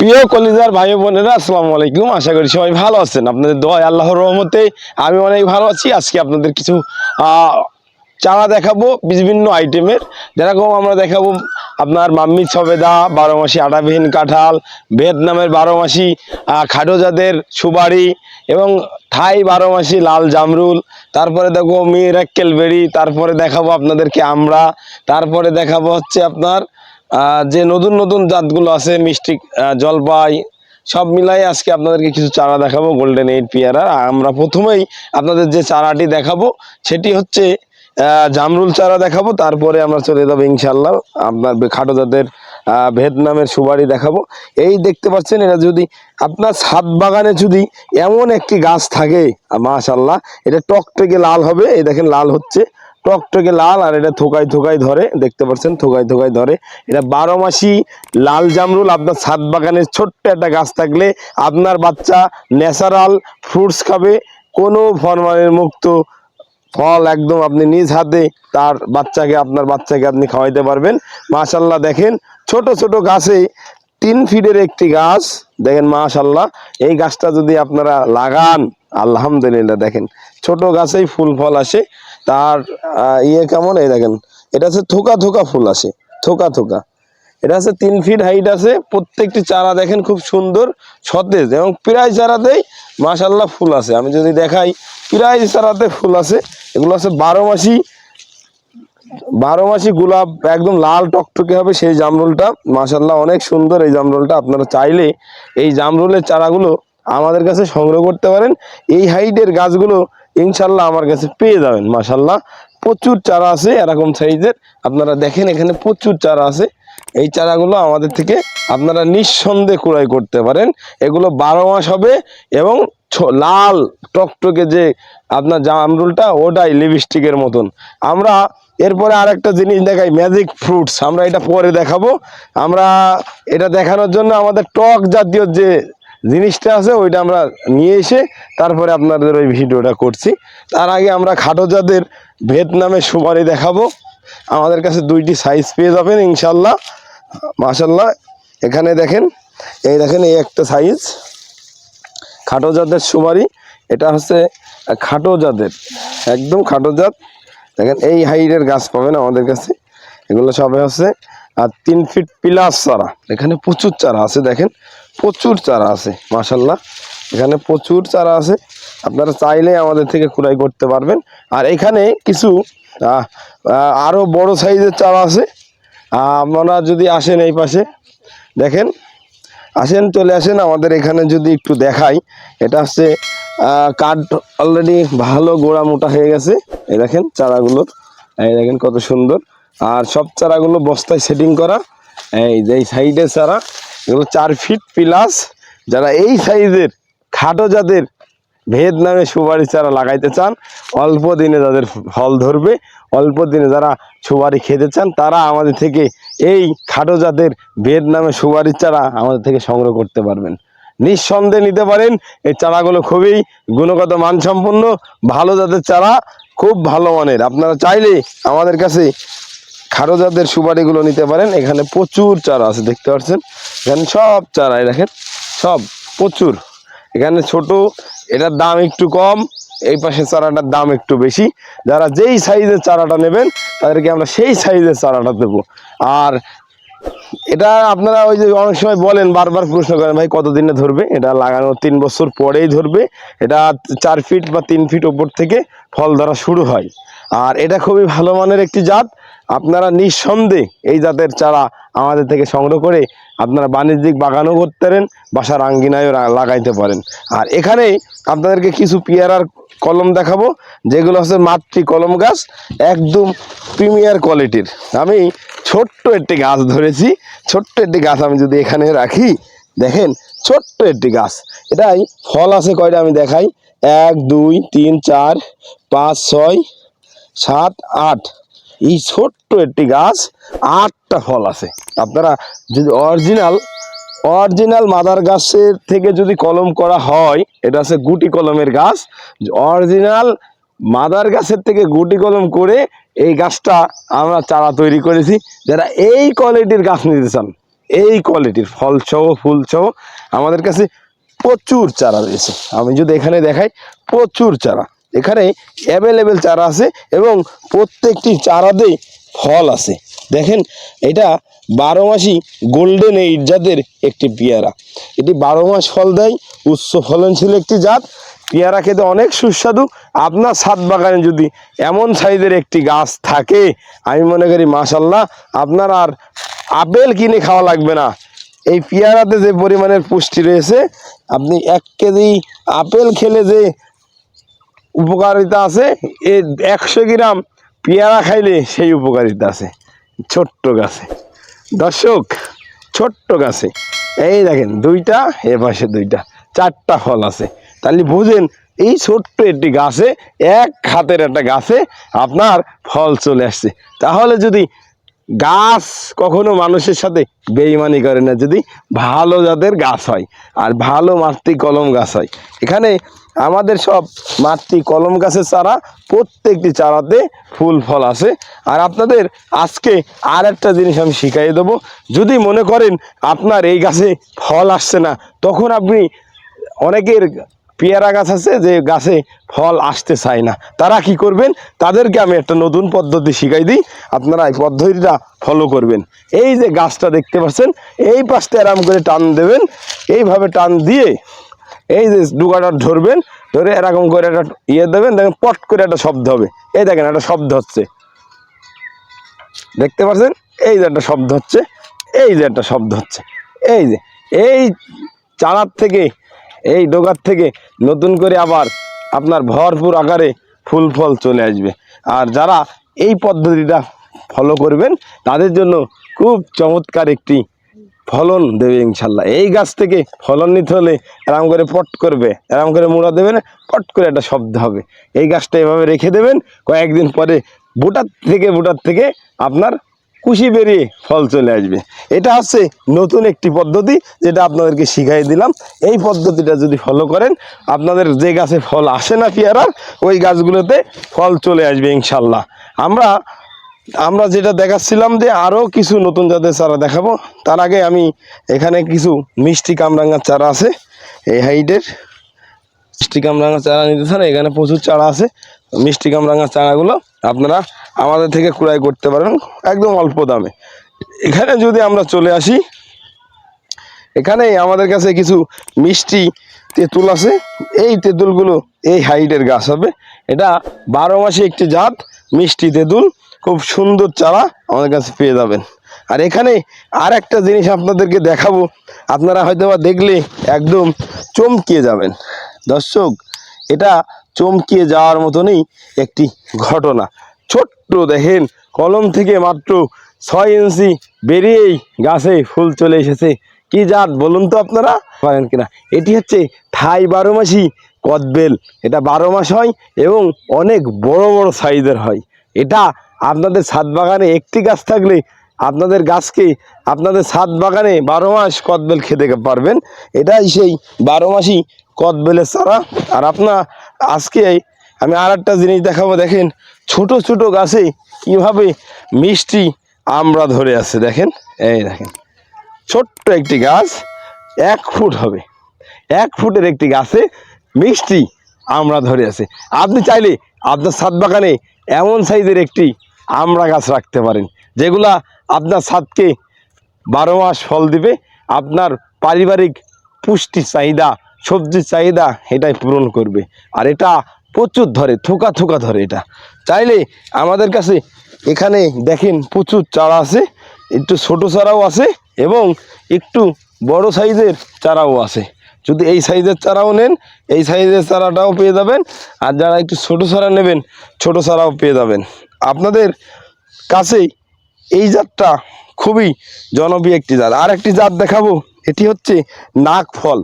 প্রিয় কলিজার ভাই বোনেরা আসসালামু আলাইকুম। আশা করি সবাই ভালো আছেন। আপনাদের দোয়া আল্লাহর রহমতে আমি অনেক ভালো আছি। আজকে আপনাদের কিছু চারা দেখাবো বিভিন্ন আইটেমের। যেরকম আমরা দেখাবো আপনার মাম্মি ছবেদা বারো মাসি আটাবিহীন কাঁঠাল ভিয়েতনামের বারো মাসি আহ, খাটো জাতের সুবারি এবং থাই বারো মাসি লাল জামরুল। তারপরে দেখব মিরাক্কেল বেরি তারপরে দেখাবো আপনাদেরকে আমরা। তারপরে দেখাবো হচ্ছে আপনার যে নতুন নতুন জাতগুলো আছে, মিষ্টি জলপাই, সব মিলাই আজকে আপনাদেরকে কিছু চারা দেখাবো গোল্ডেন এইট পিয়ারা আমরা প্রথমেই আপনাদের যে চারাটি দেখাবো, সেটি হচ্ছে জামরুল চারা দেখাবো, তারপরে আমরা চলে যাব ইনশাল্লাহ আপনার খাটো জাতের ভিয়েতনামের সুবারি দেখাবো। এই দেখতে পাচ্ছেন, এটা যদি আপনার ছাদ বাগানে যদি এমন একটি গাছ থাকে মাশাল্লাহ এটা টকটকে লাল হবে, এই দেখেন লাল হচ্ছে। টকটকে লাল আর এটা থোকায় থোকায় ধরে, দেখতে পাচ্ছেন, থোকায় থোকায় ধরে। এটা বারো মাসি লাল জামরুল, আপনার ছাদ বাগানের ছোট্ট একটা গাছ থাকলে আপনার বাচ্চা ন্যাচারাল ফ্রুটস খাবে, কোনো ফরমালিন মুক্ত ফল একদম আপনি নিজ হাতে তার বাচ্চাকে, আপনার বাচ্চাকে আপনি খাওয়াইতে পারবেন। মাশাল্লাহ দেখেন, ছোট ছোট গাছে তিন ফিটের একটি গাছ। দেখেন মাশাল্লাহ এই গাছটা যদি আপনারা লাগান আলহামদুলিল্লাহ, দেখেন। ছোট গাছেই ফুল ফল আসে, তার ইয়ে কেমন, এই দেখেন, এটা হচ্ছে থোকা থোকা ফুল আসে, থোকা থোকা। এটা আছে তিন ফিট হাইট আছে, প্রত্যেকটি চারা দেখেন খুব সুন্দর, সতেজ, এবং প্রায় চারাতেই মাশাল্লাহ ফুল আছে। আমি যদি দেখাই, প্রায় চারাতে ফুল আছে, এগুলো আছে বারো মাসি বারো মাসি গোলাপ, একদম লাল টকটকে হবে সেই জামরুলটা। মাশাল্লাহ অনেক সুন্দর এই জামরুলটা, আপনারা চাইলে এই জামরুলের চারাগুলো আমাদের কাছে সংগ্রহ করতে পারেন। এই হাইটের গাছগুলো ইনশাল্লাহ আমার কাছে পেয়ে যাবেন, মাশাল্লাহ। প্রচুর চারা আছে এরকম সাইজের আপনারা দেখেন এখানে প্রচুর চারা আছে। এই চারাগুলো আমাদের থেকে আপনারা নিঃসন্দেহে ক্রয় করতে পারেন। এগুলো বারো মাস হবে এবং লাল টকটকে যে আপনার জামরুলটা, ওটাই লিপস্টিকের মতন। আমরা এরপরে আরেকটা জিনিস দেখাই ম্যাজিক ফ্রুটস আমরা এটা পরে দেখাবো। আমরা এটা দেখানোর জন্য আমাদের টক জাতীয় যে জিনিসটা আছে, ওইটা আমরা নিয়ে এসে তারপরে আপনাদের ওই ভিডিওটা করছি। তার আগে আমরা খাটো জাতের ভিয়েতনামের সুপারি দেখাবো। আমাদের কাছে দুইটি সাইজ পেয়ে যাবেন ইনশাল্লাহ মাশাল্লাহ এখানে দেখেন, এই দেখেন, এই একটা সাইজ খাটো জাতের সুপারি, এটা হচ্ছে খাটো জাতের একদম খাটো জাত দেখেন, এই হাইটের গাছ পাবেন আমাদের কাছে। এগুলো সবে হচ্ছে আর তিন ফিট প্লাস চারা। এখানে প্রচুর চারা আছে, দেখেন। প্রচুর চারা আছে মাশাল্লাহ এখানে প্রচুর চারা আছে। আপনারা চাইলে আমাদের থেকে ক্রয় করতে পারবেন। আর এখানে কিছু আহ, আহ, আরও বড় সাইজের চারা আছে। আপনারা যদি আসেন এই পাশে দেখেন আসেন চলে আসেন। আমাদের এখানে যদি একটু দেখাই এটা হচ্ছে কাঠ অলরেডি ভালো গোড়া মোটা হয়ে গেছে। এই দেখেন চারাগুলোর এই দেখেন কত সুন্দর। আর সব চারাগুলো বস্তায় সেটিং করা এই যে সাইডের চারা এগুলো চার ফিট প্লাস যারা এই সাইজের খাটো জাতের ভেদ নামে সুপারি চারা লাগাইতে চান, অল্প দিনে যাদের ফল ধরবে। অল্প দিনে যারা সুপারি খেতে চান, তারা আমাদের থেকে এই খাটো জাতের ভেদ নামে সুপারির চারা আমাদের থেকে সংগ্রহ করতে পারবেন। নিঃসন্দেহে নিতে পারেন। এই চারাগুলো খুবই গুণগত মানসম্পন্ন, ভালো জাতের চারা, খুব ভালো মানের। আপনারা চাইলে আমাদের কাছে খাটো জাতের সুপারিগুলো নিতে পারেন। এখানে প্রচুর চারা আছে, দেখতে পাচ্ছেন? এখানে সব চারা, এই দেখেন, সব প্রচুর। এখানে ছোট, এটার দাম একটু কম, এই পাশে চারাটার দাম একটু বেশি। যারা যেই সাইজের চারাটা নেবেন, তাদেরকে আমরা সেই সাইজের চারাটা দেবো। আর এটা আপনারা ওই যে অনেক সময় বলেন, বারবার প্রশ্ন করেন, ভাই, কতদিনে ধরবে? এটা লাগানোর তিন বছর পরেই ধরবে। এটা চার ফিট বা তিন ফিট ওপর থেকে ফল ধরা শুরু হয়। আর এটা খুবই ভালো মানের একটি জাত। আপনারা নিঃসন্দেহে এই জাতের চারা আমাদের থেকে সংগ্রহ করে আপনারা বাণিজ্যিক বাগানও করতে পারেন, বাসার আঙ্গিনায়ও লাগাইতে পারেন। আর এখানে আপনাদেরকে কিছু পেয়ারার কলম দেখাবো, যেগুলো হচ্ছে মাতৃ কলম গাছ, একদম প্রিমিয়ার কোয়ালিটির। আমি ছোট্ট একটি গাছ ধরেছি, ছোট্ট একটি গাছ আমি যদি এখানে রাখি, দেখেন ছোট্ট একটি গাছ। এটাই ফল আছে কয়টা আমি দেখাই? এক, দুই, তিন, চার, পাঁচ, ছয়, সাত, আট। এই ছোট্ট একটি গাছ আটটা ফল আছে। আপনারা যদি অরিজিনাল অরিজিনাল মাদার গাছের থেকে যদি কলম করা হয়, এটা হচ্ছে গুটি কলমের গাছ। অরিজিনাল মাদার গাছের থেকে গুটি কলম করে এই গাছটা আমরা চারা তৈরি করেছি। যারা এই কোয়ালিটির গাছ নিতে চান, এই কোয়ালিটির ফল সহ, ফুল সহ, আমাদের কাছে প্রচুর চারা রয়েছে। আমি যদি এখানে দেখাই, প্রচুর চারা। এখানে অ্যাভেলেবেল চারা আছে এবং প্রত্যেকটি চারাতেই ফল আছে। দেখেন, এটা বারো মাসই গোল্ডেন এইট জাতের একটি পেয়ারা। এটি বারো মাস ফল দেয়, উচ্চ ফলনশীল একটি জাত। পেয়ারা খেতে অনেক সুস্বাদু। আপনার ছাদ বাগানে যদি এমন সাইজের একটি গাছ থাকে, আমি মনে করি মাশাল্লাহ আপনার আর আপেল কিনে খাওয়া লাগবে না। এই পেয়ারাতে যে পরিমাণের পুষ্টি রয়েছে, আপনি এক কেজি আপেল খেলে যে উপকারিতা আছে। এ একশো গ্রাম পেয়ারা খাইলে সেই উপকারিতা আছে। ছোট্ট গাছে। দর্শক, ছোট্ট গাছে। এই দেখেন, দুইটা, এ পাশে দুইটা, চারটা ফল আছে। তাহলে বুঝেন, এই ছোট্ট একটি গাছে, এক হাতের একটা গাছে আপনার ফল চলে আসছে। তাহলে যদি গাছ কখনো মানুষের সাথে বেইমানি করে না, যদি ভালো জাতের গাছ হয়, আর ভালো মাতৃ কলম গাছ হয়, এখানে আমাদের সব মাতৃ কলম গাছের চারা, প্রত্যেকটি চারাতে ফুল, ফল আছে। আর আপনাদের আজকে আর একটা জিনিস আমি শিখাই দেবো। যদি মনে করেন আপনার এই গাছে ফল আসছে না, তখন আপনি অনেকের পেয়ারা গাছ আছে যে গাছে ফল আসতে চায় না। তারা কি করবেন? তাদেরকে আমি একটা নতুন পদ্ধতি শিখাই দিই। আপনারা এই পদ্ধতিটা ফলো করবেন। এই যে গাছটা দেখতে পাচ্ছেন, এই পাশটা আরাম করে টান দেবেন। এইভাবে টান দিয়ে এই যে ডুগাটা ধরবেন, ধরে এরকম করে একটা ইয়ে দেবেন, দেখেন পট করে একটা শব্দ হবে। এই দেখেন একটা শব্দ হচ্ছে। দেখতে পাচ্ছেন? এই যে একটা শব্দ হচ্ছে, এই যে একটা শব্দ হচ্ছে। এই যে, এই চারার থেকে, এই ডোগার থেকে নতুন করে আবার আপনার ভরপুর আকারে ফুল ফল চলে আসবে। আর যারা এই পদ্ধতিটা ফলো করবেন, তাদের জন্য খুব চমৎকার একটি ফলন দেবে ইনশাল্লাহ। এই গাছ থেকে ফলন নিতে হলে এরম করে পট করবে, এরম করে মুড়া দেবেন, পট করে একটা শব্দ হবে। এই গাছটা এভাবে রেখে দেবেন, কয়েকদিন পরে বুটার থেকে বুটার থেকে আপনার কুশি বেরিয়ে ফল চলে আসবে। এটা হচ্ছে নতুন একটি পদ্ধতি যেটা আপনাদেরকে শিখাই দিলাম। এই পদ্ধতিটা যদি ফলো করেন, আপনাদের যে গাছে ফল আসে না পেয়ারার, ওই গাছগুলোতে ফল চলে আসবে ইনশাল্লাহ। আমরা আমরা যেটা দেখাচ্ছিলাম যে আরও কিছু নতুন জাতের চারা দেখাবো। তার আগে আমি এখানে কিছু মিষ্টি কামরাঙ্গার চারা আছে, এই হাইটের। মিষ্টি কামরাঙ্গা চারা নিতে চান, এখানে প্রচুর চারা আছে। মিষ্টি কামরাঙ্গা চারাগুলো আপনারা আমাদের থেকে ক্রয় করতে পারেন একদম অল্প দামে। এখানে যদি আমরা চলে আসি, এখানে আমাদের কাছে কিছু মিষ্টি তেঁতুল আছে। এই তেঁতুলগুলো এই হাইটের গাছ হবে। এটা বারো মাসে একটি জাত মিষ্টি তেঁতুল। খুব সুন্দর চারা আমাদের কাছে পেয়ে যাবেন। আর এখানে আর একটা জিনিস আপনাদেরকে দেখাবো। আপনারা হয়তো বা দেখলে একদম চমকিয়ে যাবেন। দর্শক, এটা চমকিয়ে যাওয়ার মতনই একটি ঘটনা। ছোট্ট দেখেন, কলম থেকে মাত্র ছয় ইঞ্চি বেরিয়েই গাছে ফুল চলে এসেছে। কি জাত বলুন তো আপনারা? পারেন কিনা? এটি হচ্ছে থাই বারো মাসি কদবেল। এটা বারো মাস হয় এবং অনেক বড় বড় সাইজের হয়। এটা আপনাদের ছাদ বাগানে একটি গাছ থাকলে আপনাদের গাছকে আপনাদের ছাদ বাগানে বারো মাস কদবেল খেতে পারবেন। এটাই সেই বারো মাসই কদবেলের চারা। আর আপনার আজকে আমি আর একটা জিনিস দেখাবো, দেখেন ছোট ছোট গাছে কীভাবে মিষ্টি আমরা ধরে আছে, দেখেন? এই দেখেন, ছোট্ট একটি গাছ, এক ফুট হবে। এক ফুটের একটি গাছে মিষ্টি আমরা ধরে আছে। আপনি চাইলে আপনার ছাদ বাগানে এমন সাইজের একটি আমড়া গাছ রাখতে পারেন যেগুলা আপনার ছাদকে বারো মাস ফল দিবে, আপনার পারিবারিক পুষ্টি চাহিদা, সবজির চাহিদা এটাই পূরণ করবে। আর এটা প্রচুর ধরে, থোকা থোকা ধরে এটা। চাইলে আমাদের কাছে এখানে দেখেন প্রচুর চারা আছে, একটু ছোট চারাও আছে এবং একটু বড় সাইজের চারাও আছে। যদি এই সাইজের চারাও নেন, এই সাইজের চারাটাও পেয়ে যাবেন। আর যারা একটু ছোট চারা নেবেন, ছোট চারাও পেয়ে যাবেন। আপনাদের কাছেই এই জাতটা খুবই জনপ্রিয় একটি জাত। আর একটি জাত দেখাবো, এটি হচ্ছে নাগফল।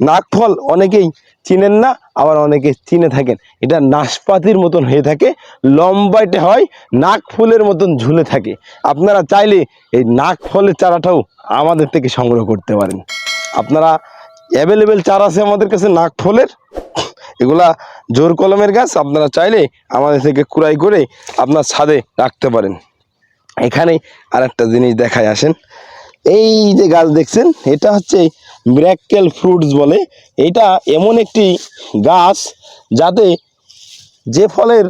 নাগফল অনেকেই চিনেন না, আবার অনেকে চিনে থাকেন। এটা নাশপাতির মতন হয়ে থাকে, লম্বাইটে হয় নাক ফুলের মতন ঝুলে থাকে। আপনারা চাইলে এই নাক ফলের চারাটাও আমাদের থেকে সংগ্রহ করতে পারেন। আপনারা অ্যাভেলেবেল চারা আছে আমাদের কাছে নাক ফলের এগুলা জোর কলমের গাছ আপনারা চাইলে আমাদের থেকে কুড়াই করে আপনার ছাদে রাখতে পারেন। এখানে আর একটা জিনিস দেখায় আসেন। এই যে গাছ দেখছেন, এটা হচ্ছে মিরাক্কেল ফ্রুটস বলে। এটা এমন একটি গাছ যাতে যে ফলের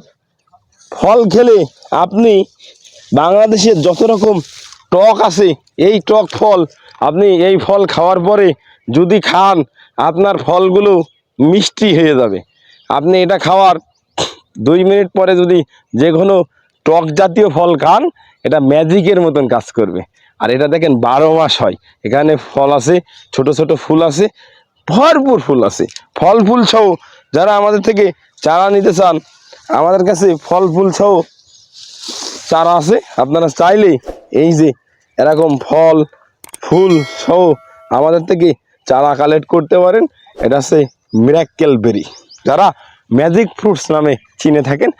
ফল খেলে আপনি বাংলাদেশের যত রকম টক আছে, এই টক ফল আপনি এই ফল খাওয়ার পরে যদি খান, আপনার ফলগুলো মিষ্টি হয়ে যাবে। আপনি এটা খাওয়ার দুই মিনিট পরে যদি যে কোনো টক জাতীয় ফল খান, এটা ম্যাজিকের মতন কাজ করবে। আর এটা দেখেন বারো মাস হয়। এখানে ফল আছে, ছোট ছোট ফুল আছে, ভরপুর ফুল আছে। ফল ফুল সহ যারা আমাদের থেকে চারা নিতে চান, আমাদের কাছে ফল ফুল সহ চারা আছে। আপনারা চাইলে এই যে এরকম ফল, ফুল সহ আমাদের থেকে চারা কালেক্ট করতে পারেন। এটা হচ্ছে মিরাক্কেল বেরি। যারা ম্যাজিক ফ্রুটস নামে চিনে থাকেন,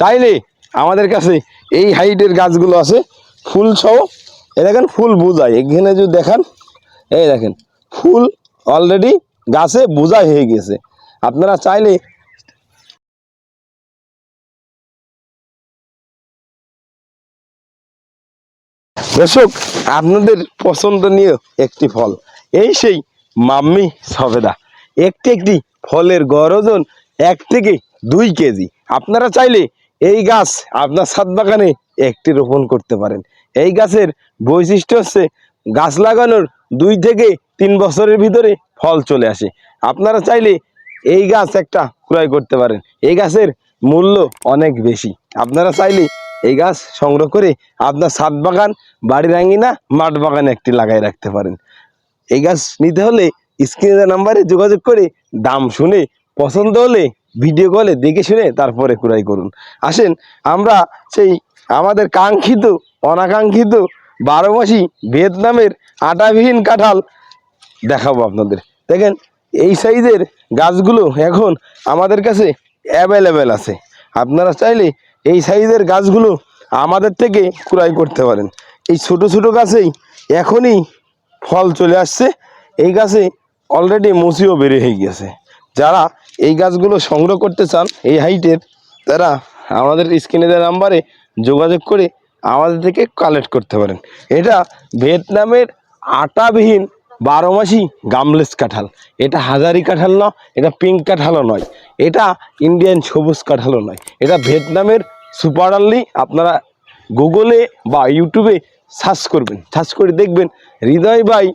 চাইলে আমাদের কাছে এই হাইটের গাছগুলো আছে, ফুল সহ। এ দেখেন, ফুল বোঝায় এখানে যদি দেখান, এই দেখেন, ফুল অলরেডি গাছে বোঝাই হয়ে গেছে। আপনারা চাইলে দর্শক, আপনাদের পছন্দনীয় একটি ফল। এই সেই মাম্মি সবেদা। একটি একটি ফলের গড় ওজন এক থেকে দুই কেজি। আপনারা চাইলে এই গাছ আপনার ছাদ বাগানে একটি রোপণ করতে পারেন। এই গাছের বৈশিষ্ট্য হচ্ছে গাছ লাগানোর দুই থেকে তিন বছরের ভিতরে ফল চলে আসে। আপনারা চাইলে এই গাছ একটা ক্রয় করতে পারেন। এই গাছের মূল্য অনেক বেশি। আপনারা চাইলে এই গাছ সংগ্রহ করে আপনার ছাদ বাগান বাড়ির আঙ্গিনা মাঠ বাগানে একটি লাগাই রাখতে পারেন। এই গাছ নিতে হলে স্ক্রিনের নাম্বারে যোগাযোগ করে, দাম শুনে, পছন্দ হলে ভিডিও কলে দেখে শুনে তারপরে ক্রয় করুন। আসেন, আমরা সেই আমাদের কাঙ্ক্ষিত, অনাকাঙ্ক্ষিত বারো মাসি ভিয়েতনামের আটাবিহীন কাঁঠাল দেখাবো আপনাদের। দেখেন, এই সাইজের গাছগুলো এখন আমাদের কাছে অ্যাভেলেবেল আছে। আপনারা চাইলে এই সাইজের গাছগুলো আমাদের থেকে ক্রয় করতে পারেন। এই ছোট ছোট গাছেই এখনই ফল চলে আসছে। এই গাছে অলরেডি মুচিও বেড়ে হয়ে গেছে। যারা এই গাছগুলো সংগ্রহ করতে চান, এই হাইটের তারা আমাদের স্ক্রিনে দেওয়া নাম্বারে যোগাযোগ করে আমাদের থেকে কালেক্ট করতে পারেন। এটা ভিয়েতনামের আটাবিহীন বারো মাসি গামলেস কাঁঠাল। এটা হাজারি কাঁঠাল না এটা পিঙ্ক কাঁঠালও নয়। এটা ইন্ডিয়ান সবুজ কাঁঠালও নয়। এটা ভিয়েতনামের সুপার আর্লি আপনারা গুগলে বা ইউটিউবে সার্চ করবেন। সার্চ করে দেখবেন। হৃদয় ভাই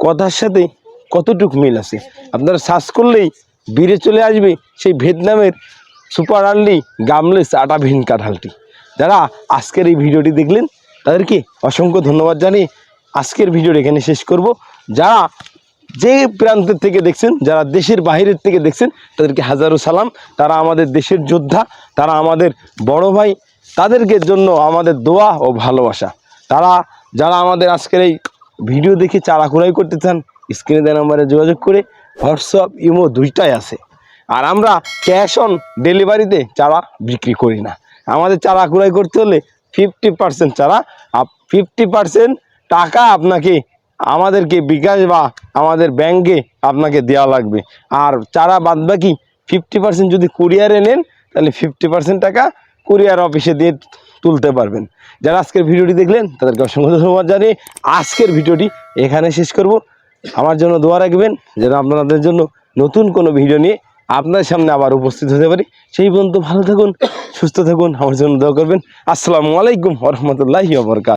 কথার সাথে কতটুক মিল আছে? আপনারা সার্চ করলেই বেড়ে চলে আসবে সেই ভিয়েতনামের সুপার আর্লি গামলেস আটাবিহীন কাঁঠালটি। যারা আজকের এই ভিডিওটি দেখলেন, তাদেরকে অসংখ্য ধন্যবাদ জানিয়ে আজকের ভিডিওটি এখানে শেষ করব। যারা যে প্রান্তের থেকে দেখছেন, যারা দেশের বাইরের থেকে দেখছেন, তাদেরকে হাজারো সালাম। তারা আমাদের দেশের যোদ্ধা, তারা আমাদের বড় ভাই, তাদেরকে জন্য আমাদের দোয়া ও ভালোবাসা। তারা, যারা আমাদের আজকের এই ভিডিও দেখে চারা করতে চান স্ক্রিনে দেওয়া নাম্বারে যোগাযোগ করে হোয়াটসঅ্যাপ, ইমো দুইটাই আছে। আর আমরা ক্যাশ অন ডেলিভারিতে চারা বিক্রি করি না। আমাদের চারা ক্রয় করতে হলে ফিফটি পার্সেন্ট চারা ফিফটি পার্সেন্ট টাকা আপনাকে, আমাদেরকে বিকাশ বা আমাদের ব্যাংকে আপনাকে দেওয়া লাগবে। আর চারা বাদ বাকি ফিফটি পার্সেন্ট যদি কুরিয়ারে নেন, তাহলে ফিফটি পার্সেন্ট টাকা কুরিয়ার অফিসে দিয়ে তুলতে পারবেন। যারা আজকের ভিডিওটি দেখলেন, তাদেরকে অসংখ্য ধন্যবাদ জানিয়ে আজকের ভিডিওটি এখানে শেষ করব। আমার জন্য দোয়া রাখবেন, যেন আপনাদের জন্য নতুন কোনো ভিডিও নিয়ে আপনার সামনে আবার উপস্থিত হতে পারি। সেই পর্যন্ত ভালো থাকুন, সুস্থ থাকুন, আমার জন্য দোয়া করবেন। আসসালামু আলাইকুম রহমতুল্লাহ বরকাত